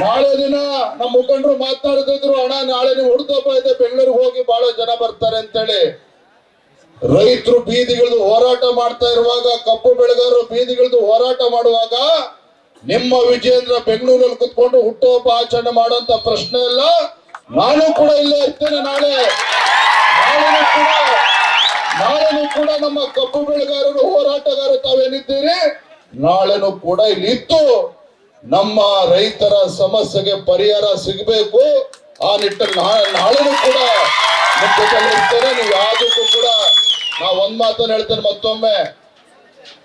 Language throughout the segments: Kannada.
ನಾಳೆ ದಿನ ನಮ್ಮ ಮುಖಂಡರು ಮಾತಾಡ್ತಿದ್ರು ಅಣ್ಣ, ನಾಳೆ ನೀವು ಹುಡ್ತಪ್ಪ ಇದೆ ಬೆಂಗಳೂರಿಗೆ ಹೋಗಿ ಬಹಳ ಜನ ಬರ್ತಾರೆ ಅಂತೇಳಿ. ರೈತರು ಬೀದಿಗಳು ಹೋರಾಟ ಮಾಡ್ತಾ ಇರುವಾಗ, ಕಬ್ಬು ಬೆಳೆಗಾರರು ಬೀದಿಗಳದ್ದು ಹೋರಾಟ ಮಾಡುವಾಗ, ನಿಮ್ಮ ವಿಜೇಂದ್ರ ಬೆಂಗಳೂರಲ್ಲಿ ಕುತ್ಕೊಂಡು ಹುಟ್ಟುಹಬ್ಬ ಆಚರಣೆ ಮಾಡುವಂತ ಪ್ರಶ್ನೆ ಇಲ್ಲ ನಾನು ಕೂಡ ಇಲ್ಲೇ ಇರ್ತೇನೆ ನಾಳೆ. ನಾಳೆನೂ ಕೂಡ ನಮ್ಮ ಕಬ್ಬು ಬೆಳೆಗಾರರು, ಹೋರಾಟಗಾರರು ತಾವೇನಿದ್ದೀರಿ? ನಾಳೆನೂ ಕೂಡ ಇಲ್ಲಿ ಇದ್ದು ನಮ್ಮ ರೈತರ ಸಮಸ್ಯೆಗೆ ಪರಿಹಾರ ಸಿಗಬೇಕು. ಆ ನಿಟ್ಟಿನಲ್ಲಿ ನಾಳೆನೂ ಕೂಡ ಇರ್ತೇನೆ ನೀವು ಯಾವುದಕ್ಕೂ ಕೂಡ ನಾ ಒಂದ್ ಮಾತನ್ನ ಹೇಳ್ತೇನೆ ಮತ್ತೊಮ್ಮೆ.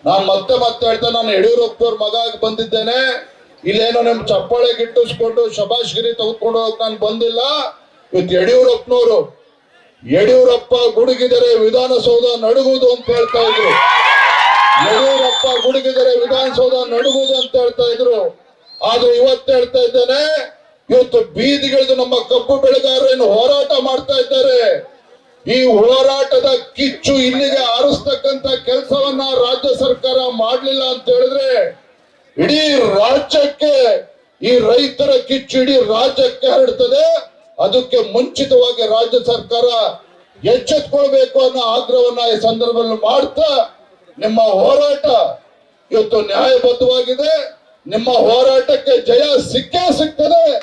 ನಾನ್ ಮತ್ತೆ ಮತ್ತೆ ಹೇಳ್ತೇನೆ, ನಾನು ಯಡಿಯೂರಪ್ಪ ಮಗ ಆಗಿ ಬಂದಿದ್ದೇನೆ. ಇಲ್ಲೇನೋ ನಿಮ್ ಚಪ್ಪಾಳೆ ಗಿಟ್ಟಿಸ್ಕೊಂಡು ಶಬಾಷ್ಗಿರಿ ತಗೊಂಡು ಹೋಗಕ್ ನಾನು ಬಂದಿಲ್ಲ. ಇವತ್ತು ಯಡಿಯೂರಪ್ಪನವರು, ಯಡಿಯೂರಪ್ಪ ಗುಡುಗಿದರೆ ವಿಧಾನಸೌಧ ನಡುಗುವುದು ಅಂತ ಹೇಳ್ತಾ ಇದ್ರು. ಯಡಿಯೂರಪ್ಪ ಗುಡುಗಿದರೆ ವಿಧಾನಸೌಧ ನಡುಗುವುದು ಅಂತ ಹೇಳ್ತಾ ಇದ್ರು. ಆದ್ರೆ ಇವತ್ತು ಹೇಳ್ತಾ ಇದ್ದೇನೆ, ಇವತ್ತು ಬೀದಿಗಿಳಿದು ನಮ್ಮ ಕಬ್ಬು ಬೆಳೆಗಾರರು ಏನು ಹೋರಾಟ ಮಾಡ್ತಾ ಇದ್ದಾರೆ. ಈ ಹೋರಾಟದ ಕಿಚ್ಚು ಇಲ್ಲಿಗೆ ಆರಿಸ್ತಕ್ಕಂತ ಕೆಲಸವನ್ನ ರಾಜ್ಯ ಸರ್ಕಾರ ಮಾಡ್ಲಿಲ್ಲ ಅಂತ ಹೇಳಿದ್ರೆ ಇಡೀ ರಾಜ್ಯಕ್ಕೆ, ಈ ರೈತರ ಕಿಚ್ಚು ಇಡೀ ರಾಜ್ಯಕ್ಕೆ ಹರಡ್ತದೆ. ಅದಕ್ಕೆ ಮುಂಚಿತವಾಗಿ ರಾಜ್ಯ ಸರ್ಕಾರ ಎಚ್ಚೆತ್ಕೊಳ್ಬೇಕು ಅನ್ನೋ ಆಗ್ರಹವನ್ನ ಈ ಸಂದರ್ಭದಲ್ಲಿ ಮಾಡ್ತಾ, ನಿಮ್ಮ ಹೋರಾಟ ಇವತ್ತು ನ್ಯಾಯಬದ್ಧವಾಗಿದೆ. ನಿಮ್ಮ ಹೋರಾಟಕ್ಕೆ ಜಯ ಸಿಕ್ಕೇ ಸಿಗ್ತದೆ.